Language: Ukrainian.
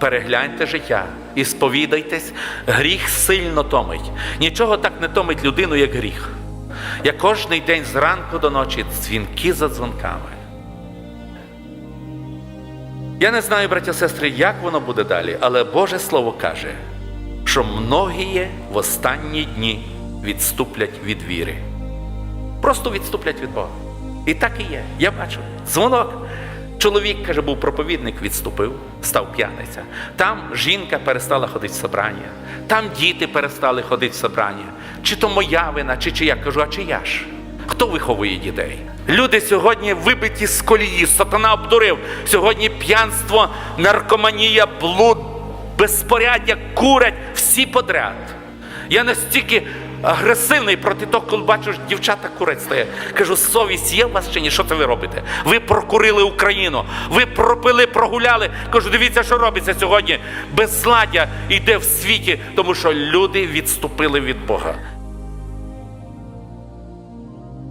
Перегляньте життя і сповідайтесь, гріх сильно томить. Нічого так не томить людину, як гріх. Я кожний день зранку до ночі дзвінки за дзвонками. Я не знаю, браття сестри, як воно буде далі, але Боже Слово каже, що многії в останні дні відступлять від віри. Просто відступлять від Бога. І так і є. Я бачу. Дзвонок. Чоловік, каже, був проповідник, відступив, став п'яниця. Там жінка перестала ходити в собрання, там діти перестали ходити в собрання. Чи то моя вина, чи чия? Кажу, а чия ж? Хто виховує дітей? Люди сьогодні вибиті з колії, сатана обдурив. Сьогодні п'янство, наркоманія, блуд, безпоряддя, курять всі подряд. Я настільки агресивний проти того, коли бачу, що дівчата курять стоять. Кажу, совість є у вас чи ні? Що це ви робите? Ви прокурили Україну, ви пропили, прогуляли. Кажу, дивіться, що робиться сьогодні. Безладдя йде в світі, тому що люди відступили від Бога.